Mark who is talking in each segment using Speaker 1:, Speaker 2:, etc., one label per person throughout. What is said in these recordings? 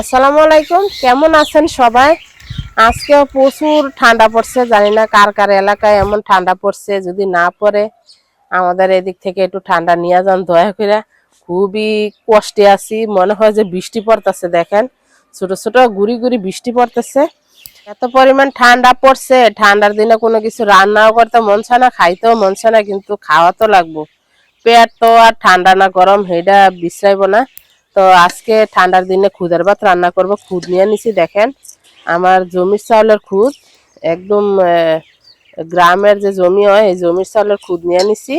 Speaker 1: আসসালামু আলাইকুম, কেমন আছেন সবাই? আজকে প্রচুর ঠান্ডা পড়ছে, জানি না কার কার এলাকায় এমন ঠান্ডা পড়ছে, যদি না পড়ে আমাদের এদিক থেকে একটু ঠান্ডা নিয়ে যান, দয়া করে। খুবই কষ্টে আছি, মনে হয় যে বৃষ্টি পড়তেছে, দেখেন। ছোট ছোট গুড়ি গুড়ি বৃষ্টি পড়তেছে। এত পরিমাণ ঠান্ডা পড়ছে, ঠান্ডার দিনে কোনো কিছু রান্নাও করতে মন চায় না, খাইতেও মন চায় না, কিন্তু খাওয়া তো লাগবো। পেট তো আর ঠান্ডা না, গরম সেটা বিশ্রাইব না। তো আজকে ঠান্ডার দিনে খুদের ভাত রান্না করব, খুদ নিয়ে নিছি, দেখেন। আমার জমির চাউলের খুদ, একদম গ্রামের যে জমি হয়, এই জমির চাউলের খুদ নিয়ে নিছি।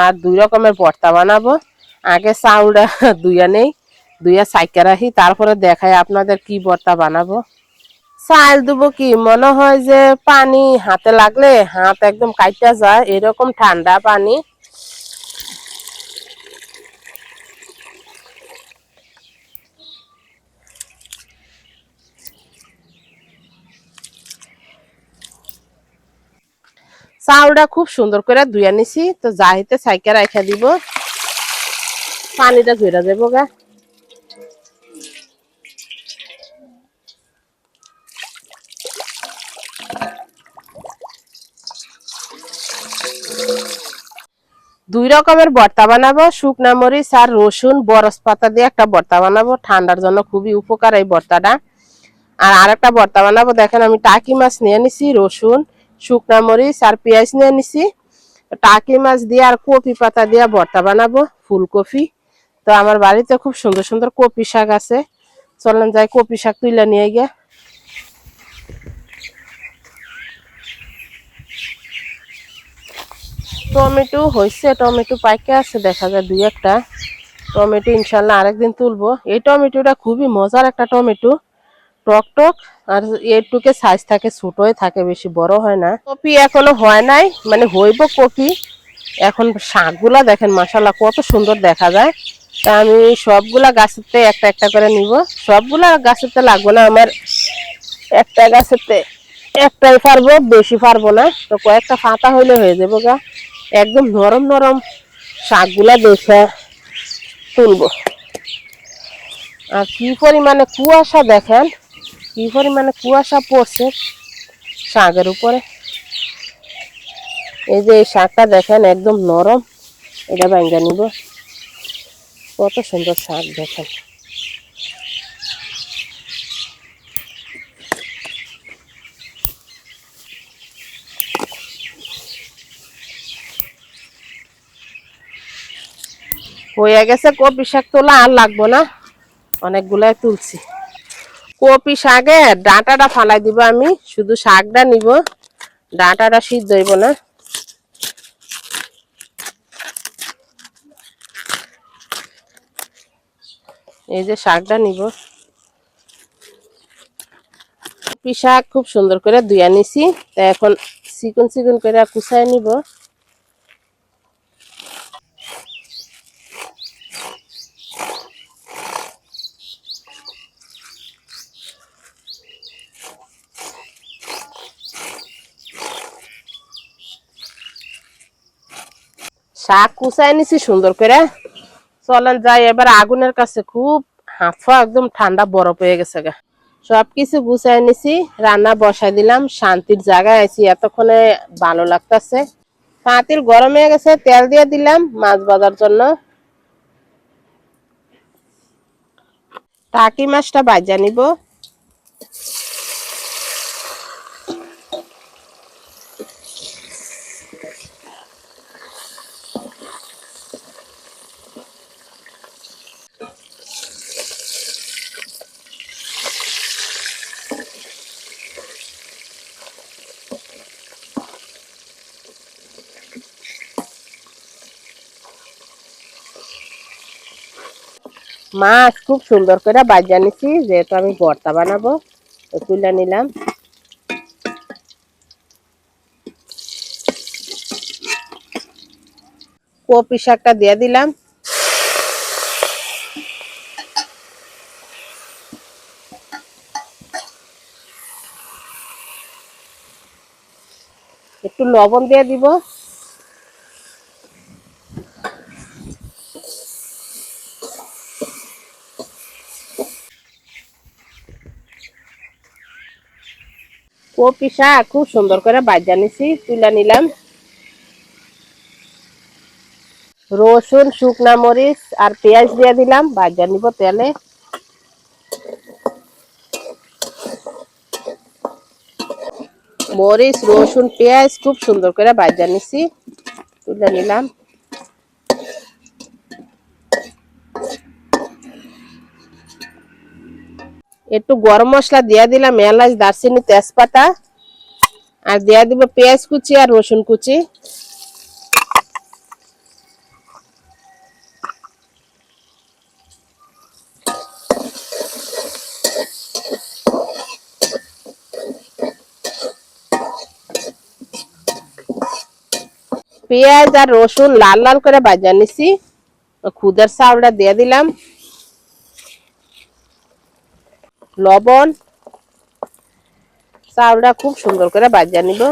Speaker 1: আর দুই রকমের ভর্তা বানাবো। আগে চাউলটা দুইয়া নেই দুইয়া সাইকা রাখি, তারপরে দেখাই আপনাদের কি ভর্তা বানাবো। চাল দেবো কি? মনে হয় যে পানি হাতে লাগলে হাত একদম কাইটা যায়, এরকম ঠান্ডা পানি চাউলটা খুব সুন্দর করে ধুয়ে নিছি। তো জাহিতে সাইকে রাখা দিব। পানিটা ধুয়ে যাব গা। দুই রকমের ভর্তা বানাবো। শুকনা মরিচ আর রসুন বরস পাতা দিয়ে একটা ভর্তা বানাবো। ঠান্ডার জন্য খুবই উপকার এই ভর্তাটা। আর আরেকটা ভর্তা বানাবো। দেখেন আমি টাকি মাছ নিয়ে নিছি, রসুন। শুকনা মরিচ আর পেঁয়াজ নিয়ে নিছি। টাকি মাছ দিয়ে আর কপি পাতা দিয়ে ভর্তা বানাবো, ফুলকপি। তো আমার বাড়িতে খুব সুন্দর সুন্দর কপি শাক আছে। চলেন যাই কপি শাক তুলে নিয়ে গিয়ে। টমেটো হয়েছে টমেটো পাইকে আছে, দেখা যায় দুই একটা। টমেটো ইনশাল্লাহ আরেকদিন তুলবো। এই টমেটোটা খুবই মজার একটা টমেটো। টক টক, আর এটুকে সাইজ থাকে, ছোটই থাকে, বেশি বড় হয় না। কপি এখনও হয় নাই মানে হইব কপি। এখন শাকগুলা দেখেন মাসাল্লাহ কত সুন্দর দেখা যায়। তা আমি সবগুলা গাছেতে একটা একটা করে নিব। সবগুলা গাছেতে লাগবো না, আমার একটা গাছেতে একটাই পারব, বেশি পারব না। তো কয়েকটা ফাতা হইলে হয়ে যাব গা। একদম নরম নরম শাকগুলা দেখে তুলবো। আর কি পরিমাণে কুয়াশা দেখেন কি পরিমাণে কুয়াশা পড়ছে শাকের উপরে? এই যে এই শাকটা দেখেন একদম নরম, এটা ব্যাঙ্গা নিব। কত সুন্দর শাক দেখেন। হয়ে গেছে কপি শাক তোলা আর লাগবো না। অনেকগুলাই তুলছি। কপি শাকে ডাঁটাটা ফালাই দিব আমি, শুধু শাকটা নিব। ডাঁটাটা সিদ্ধ হইব না। এই যে শাকটা নিব। কপি শাক খুব সুন্দর করে ধুয়া নিছি। তা এখন চিকন চিকন করে কুচাই নিব। শাক কুচাই নিছি সুন্দর করে। চলেন যাই, এবার আগুনের কাছে খুব হাফা একদম ঠান্ডা বরফ হয়ে গেছে গা। সবকিছু গুছাই নিছি রান্না বসাই দিলাম, শান্তির জায়গায় আছি, এতক্ষণে ভালো লাগতেছে। পাতিল গরম হয়ে গেছে, তেল দিয়ে দিলাম মাছ ভাজার জন্য। টাকি মাছটা ভাজা নিব। মাছ খুব সুন্দর করে বাজা নিছি, যেহেতু আমি ভর্তা বানাবো, তো তুলে নিলাম। কপি শাকটা দিয়ে দিলাম। একটু লবণ দিয়ে দিব। কপি শাক খুব সুন্দর করে বাজা নিছি, তুলে নিলাম। রসুন, শুকনা মরিচ আর পেঁয়াজ দিয়ে দিলাম বাজা নিব তেলে। মরিচ, রসুন, পেঁয়াজ খুব সুন্দর করে বাজা নিছি, তুলে নিলাম। একটু গরম মশলা দিয়ে দিলাম, এলাচ, দারচিনি, তেজপাতা, আর দিয়ে দিব পেঁয়াজ কুচি আর রসুন কুচি। পেঁয়াজ আর রসুন লাল লাল করে বাজা নিছি। খুদের চাউলটা দিয়ে দিলাম। লবণ চাউলটা খুব সুন্দর করে বাজিয়ে নিব।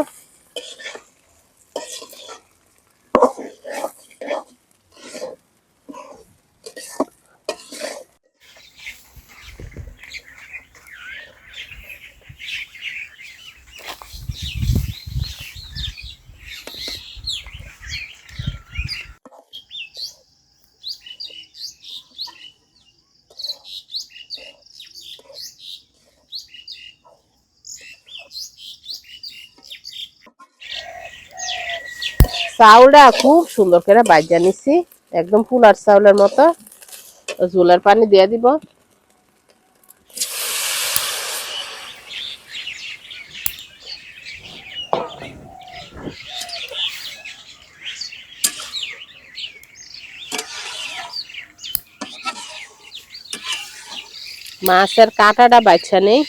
Speaker 1: চাউলটা খুব সুন্দর করে বাজা নিছি। একদম ফুলার চাউলের মতো। ঝোলের পানি দিয়ে দিব। মাছের কাঁটাটা বাচ্চা নেই।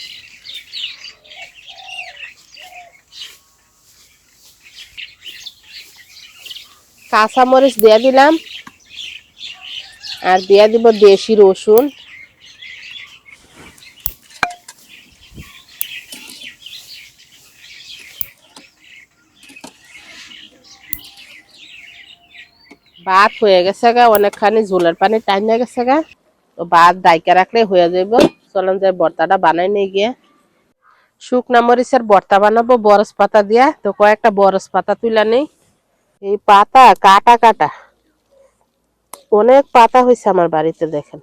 Speaker 1: কাঁচা মরিচ দিয়ে দিলাম। আর দিয়ে দিব দেশি রসুন। ভাত হয়ে গেছে গা, অনেকখানি ঝোলের পানি টাইনা গেছে গা। তো ভাত দাইকা রাখলে হয়ে যাইব। চলেন যে বর্তাটা বানাই নিয়ে গিয়ে। শুকনা মরিচের বর্তা বানাবো বরস পাতা দিয়া। তো কয়েকটা বরস পাতা তুলে নেই। এই পাতা কাটা কাটা। অনেক পাতা হয়েছে আমার বাড়িতে, দেখেন।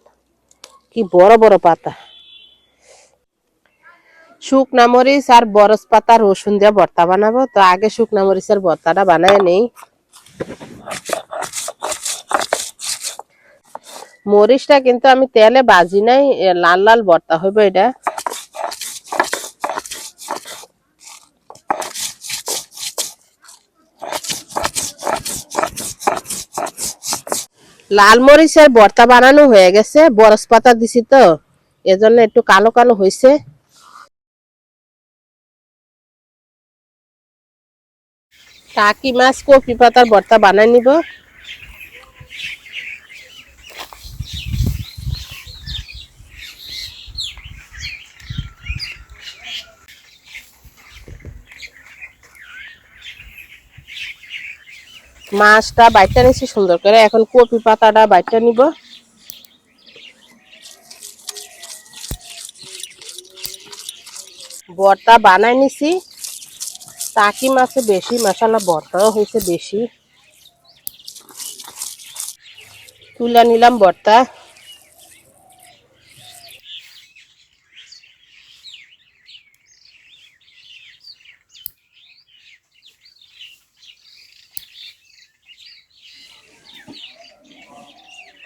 Speaker 1: কি বড় বড় পাতা। শুকনা মরিচ আর বরস পাতা রসুন দিয়ে ভর্তা বানাবো। তো আগে শুকনা মরিচের ভর্তাটা বানায় নেই। মরিচটা কিন্তু আমি তেলে বাজি নাই লাল লাল ভর্তা হইব এটা। লাল ভর্তা বানানো হয়ে গেছে বরস পাতা দিছি তো, এজন্য একটু কালো কালো হয়েছে টাকি মাছ কপি পাতার ভর্তা বানাই নিব। মাছটা বাইটা নিছি সুন্দর করে। এখন কপি পাতাটা বাইটা নিব। বরটা বানাই নিছি। টাকি মাছে বেশি মশালা বরটাও হয়েছে বেশি। তুলে নিলাম ভর্তা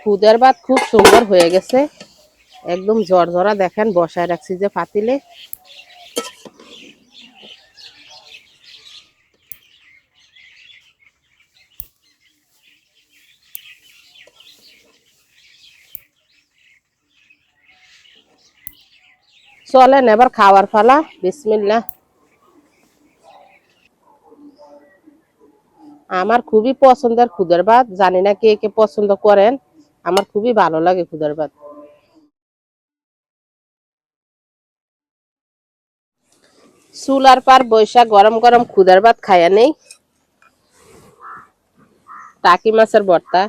Speaker 1: খুদের ভাত খুব সুন্দর হয়ে গেছে। একদম ঝরঝরা দেখেন, বসায় রাখছি যে পাতিলে চলেন এবার খাওয়ার ফালা বিসমিল্লা আমার খুবই পছন্দের খুদের ভাত জানি না কে কে পছন্দ করেন। আমার খুবই ভালো লাগে খুদের ভাত। চুলার পার বৈশাখ গরম গরম খুদের ভাত খাইয়া নেই। টাকি মাছের ভর্তা।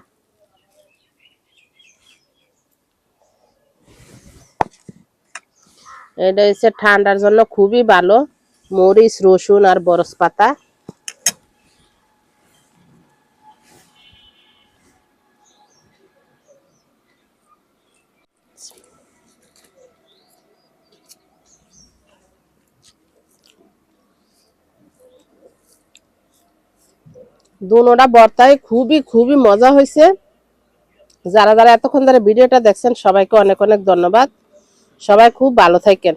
Speaker 1: এটা হচ্ছে ঠান্ডার জন্য খুবই ভালো। মরিচ, রসুন আর বরস পাতা দুনোটা বর্তায় খুবই খুবই মজা হয়েছে। যারা যারা এতক্ষণ ধরে ভিডিওটা দেখছেন, সবাইকে অনেক অনেক ধন্যবাদ। সবাই খুব ভালো থাকেন।